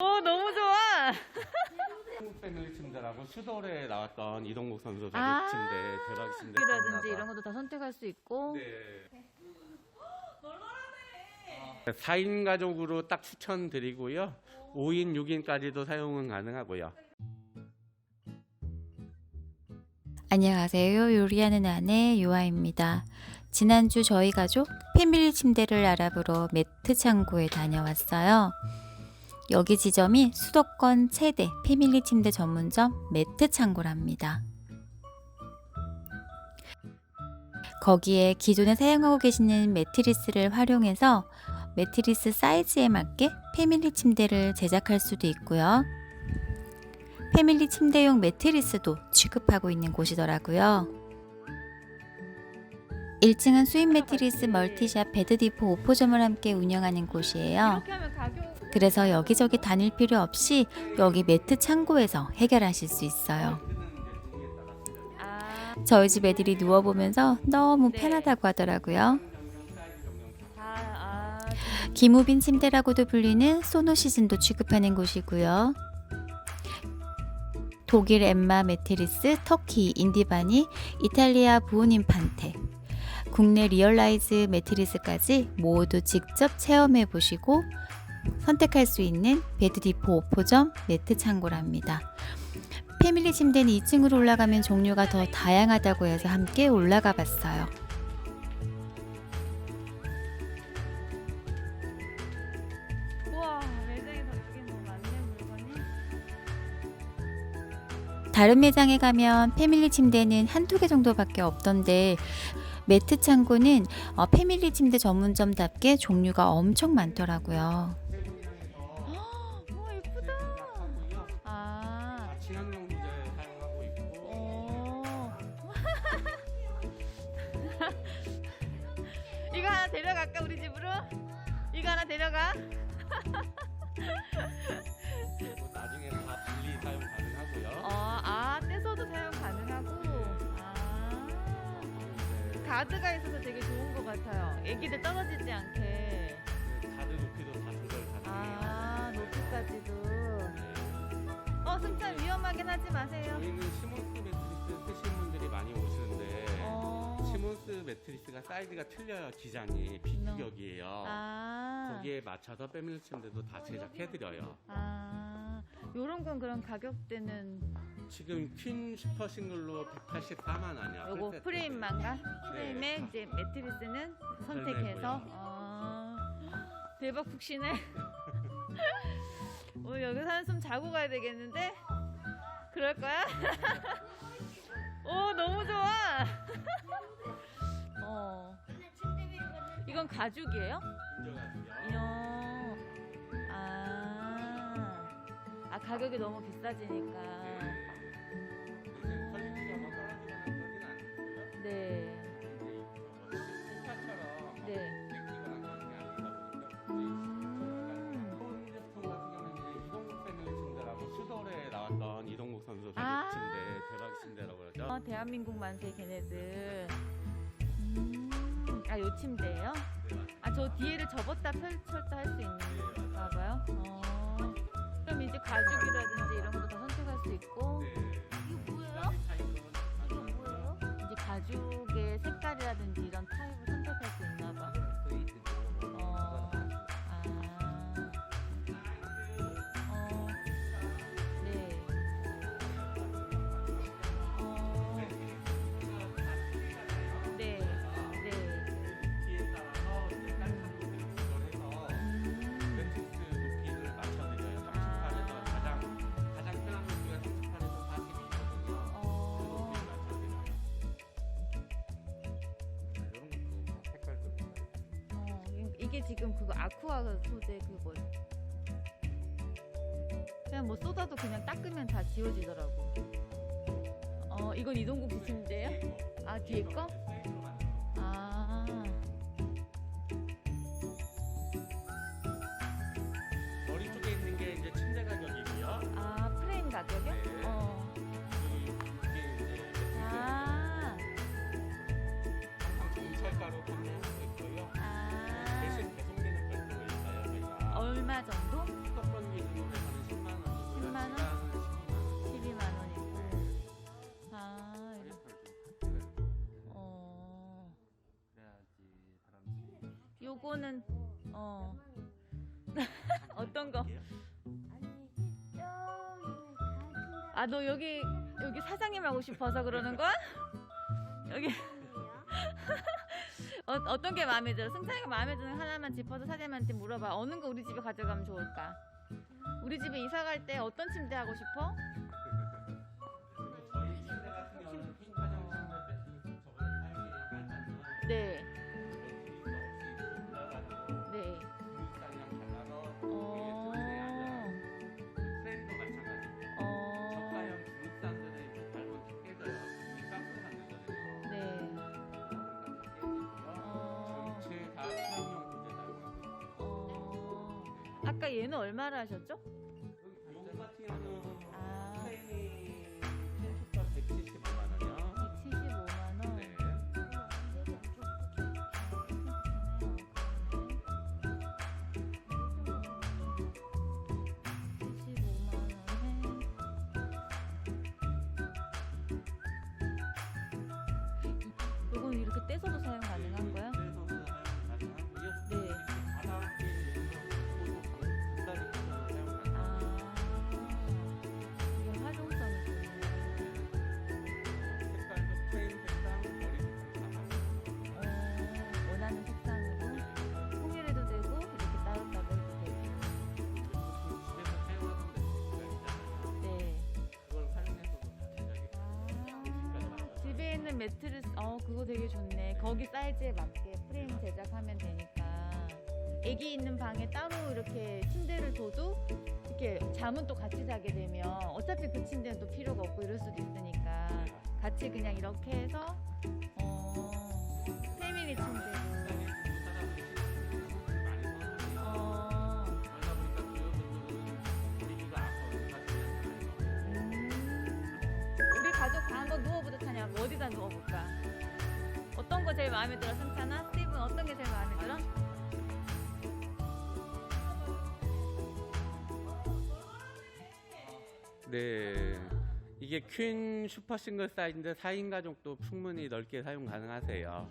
오 너무 좋아. 한국 패밀리 침대라고 슈돌에 나왔던 이동국 선수 자리 아. 침대 대박 침대 라든지 이런 것도 다 선택할 수 있고. 네. 4인 가족으로 딱 추천드리고요. 5인, 6인까지도 사용은 가능하고요. 안녕하세요. 요리하는 아내 요아입니다. 지난주 저희 가족 패밀리 침대를 알아보러 매트 창고에 다녀왔어요. 여기 지점이 수도권 최대 패밀리 침대 전문점 매트 창고랍니다. 거기에 기존에 사용하고 계시는 매트리스를 활용해서 매트리스 사이즈에 맞게 패밀리 침대를 제작할 수도 있고요. 패밀리 침대용 매트리스도 취급하고 있는 곳이더라고요. 1층은 스윗 매트리스 멀티샵 베드디포 5호점을 함께 운영하는 곳이에요. 그래서 여기저기 다닐 필요 없이 여기 매트 창고에서 해결하실 수 있어요. 아, 저희 집 애들이 누워보면서 너무 네. 편하다고 하더라고요. 아, 아, 기무빈 침대라고도 불리는 소노 시즌도 취급하는 곳이고요. 독일 엠마 매트리스, 터키 인디바니, 이탈리아 부온인판테, 국내 리얼라이즈 매트리스까지 모두 직접 체험해 보시고 선택할 수 있는 베드디포 5호점 매트 창고랍니다. 패밀리 침대는 2층으로 올라가면 종류가 더 다양하다고 해서 함께 올라가 봤어요. 우와 매장에 저쪽에 너무 많네 물건이. 다른 매장에 가면 패밀리 침대는 한두 개 정도밖에 없던데 매트 창고는 어, 패밀리 침대 전문점답게 종류가 엄청 많더라고요. 이거 하나 데려갈까 우리 집으로? 이거 하나 데려가? 그리고 나중에 다 분리 사용 가능하고요. 어, 아 떼서도 사용 가능하고. 아. 가드가 있어서 되게 좋은 것 같아요. 애기들 떨어지지 않게. 그 가드 높이도 다 조절 가능해요. 아, 높이까지도. 어, 승참 위험하긴 하지 마세요. 저희는 시몬스 매트리스 쓰시는 분들이 많이 오시는데 어. 시몬스 매트리스가 사이즈가 틀려요. 기장이 비규격이에요. 아. 거기에 맞춰서 패밀리 침대도 다 제작해드려요. 아. 요런 건 그럼 가격대는 지금 퀸 슈퍼 싱글로 184만 원이야. 요거 프레임만가? 프레임에 이제 매트리스는 선택해서. 어. 대박 푹신해. 오늘 여기서 한숨 자고 가야 되겠는데? 그럴 거야? 가죽이에요? 이요. 아. 아 가격이 너무 비싸지니까. 네. 네. 나왔던 이동국 선수 아. 침대 대박 침대라고 그러죠. 어, 대한민국 만세 걔네들. 음. 아, 요 침대예요? 아, 저 뒤에를 접었다 펼쳤다 할 수 있는가 봐요. 어. 그럼 이제 가죽이라 이- 이게 지금 그거 아쿠아 소재 그거. 그냥 뭐 쏟아도 그냥 닦으면 다 지워지더라고. 어, 이건 이동국 비침대예요? 아 뒤에 거? 아. 얼마 정도? 떡볶이 정도에 한 10만 원. 10만 원? 12만 원이고. 아, 어. 그래야지 사람들이 요거는 어. 어떤 거? 아니 이게... 아, 너 여기 여기 사장님 하고 싶어서 그러는 거야? 여기 어, 어떤 게 마음에 들어? 승찬이가 마음에 드는 하나만 짚어서 사장님한테 물어봐. 어느 거 우리 집에 가져가면 좋을까? 우리 집에 이사 갈 때 어떤 침대 하고 싶어? 아까 얘는 얼마를 하셨죠? 요거 같은 경우는 아, 프레임이 175만 원이요. 175만 원. 네. 이건 이렇게 떼서도 사용 있는 매트리스, 어 그거 되게 좋네. 거기 사이즈에 맞게 프레임 제작하면 되니까. 애기 있는 방에 따로 이렇게 침대를 둬도 이렇게 잠은 또 같이 자게 되면 어차피 그 침대는 또 필요가 없고 이럴 수도 있으니까 같이 그냥 이렇게 해서 거 제일 마음에 들어 승찬아? 스티븐 어떤 게 제일 마음에 들어? 네. 이게 퀸 슈퍼 싱글 사이즈인데 4인 가족도 충분히 넓게 사용 가능하세요.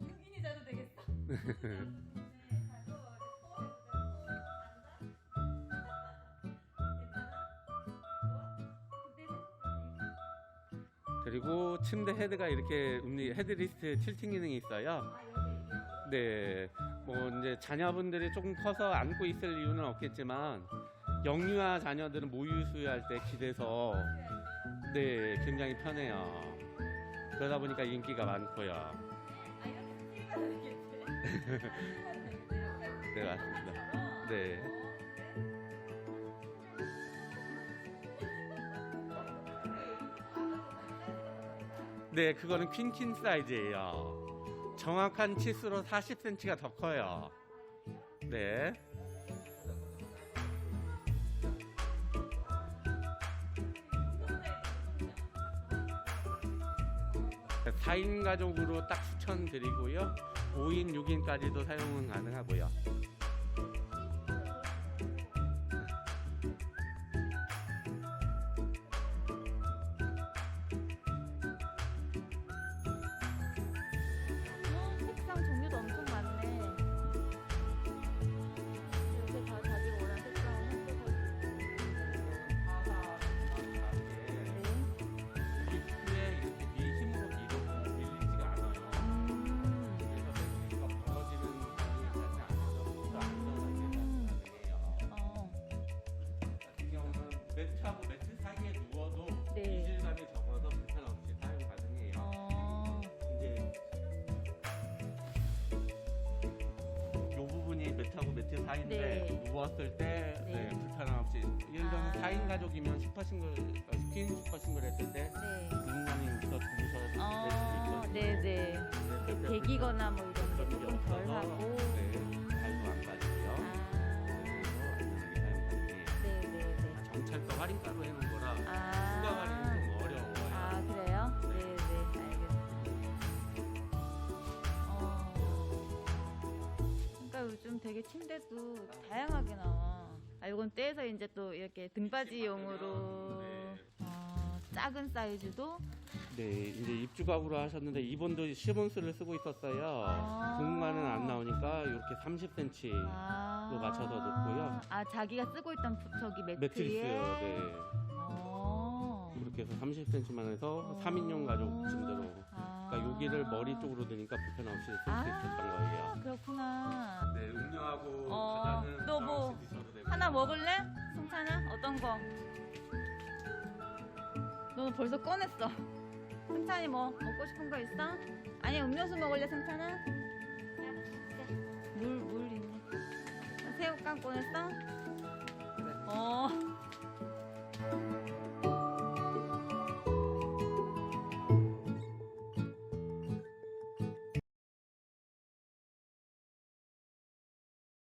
흑인이 자도 되겠어? 그리고 침대 헤드가 이렇게 움직 헤드리스트 틸팅 기능이 있어요. 네. 뭐 이제 자녀분들이 조금 커서 안고 있을 이유는 없겠지만 영유아 자녀들은 모유 수유할 때 기대서 네, 굉장히 편해요. 그러다 보니까 인기가 많고요. 아? 네, 맞습니다. 네, 그거는 퀸킨 사이즈예요. 정확한 치수로 40cm가 더 커요. 네. 사인 가족으로 딱 추천드리고요. 5인, 6인까지도 사용은 가능하고요. 매트하고 매트 사이에 누워도 네. 이질감이 적어서 불편 없이 사용 가능해요. 어. 이제 요 부분이 매트하고 매트 사이인데 네. 누웠을 때 네. 네, 불편함 없이 예를 들면 아. 4인 가족이면 슈퍼싱글 어, 퀸 슈퍼싱글 했을 때 네. 누군가는 웃어 주무셔서 어, 네네. 대기거나 뭐 이런 게 조금 덜 하고. 할인가로 해놓은 거라 추가 아. 할인이 좀 어려워요. 아, 그래요? 네 네. 알겠습니다. 어. 그러니까 요즘 되게 침대도 다양하게 나와. 아, 이건 떼서 이제 또 이렇게 등받이용으로 네. 어, 작은 사이즈도 네, 이제 입주각으로 하셨는데 이번도 시몬스를 쓰고 있었어요. 아. 공간은 안 나오니까 이렇게 30cm 아. 또 맞춰서 놓고요. 아 자기가 쓰고 있던 부- 저기. 매트리스, 네. 어. 그렇게 해서 30cm만 해서 3인용 가족 침대로. 아. 그러니까 여기를 머리 쪽으로 드니까 불편 없이 쓸 수 아. 있었던 거예요. 그렇구나. 네, 음료하고 어, 과자는 너뭐 하나씩 드셔도 되고요. 하나 먹을래? 승찬아 어떤 거? 너는 벌써 꺼냈어. 승찬이 뭐 먹고 싶은 거 있어? 아니 음료수 먹을래 승찬아? 물 물 있네. 새우깡 꺼냈어? 어.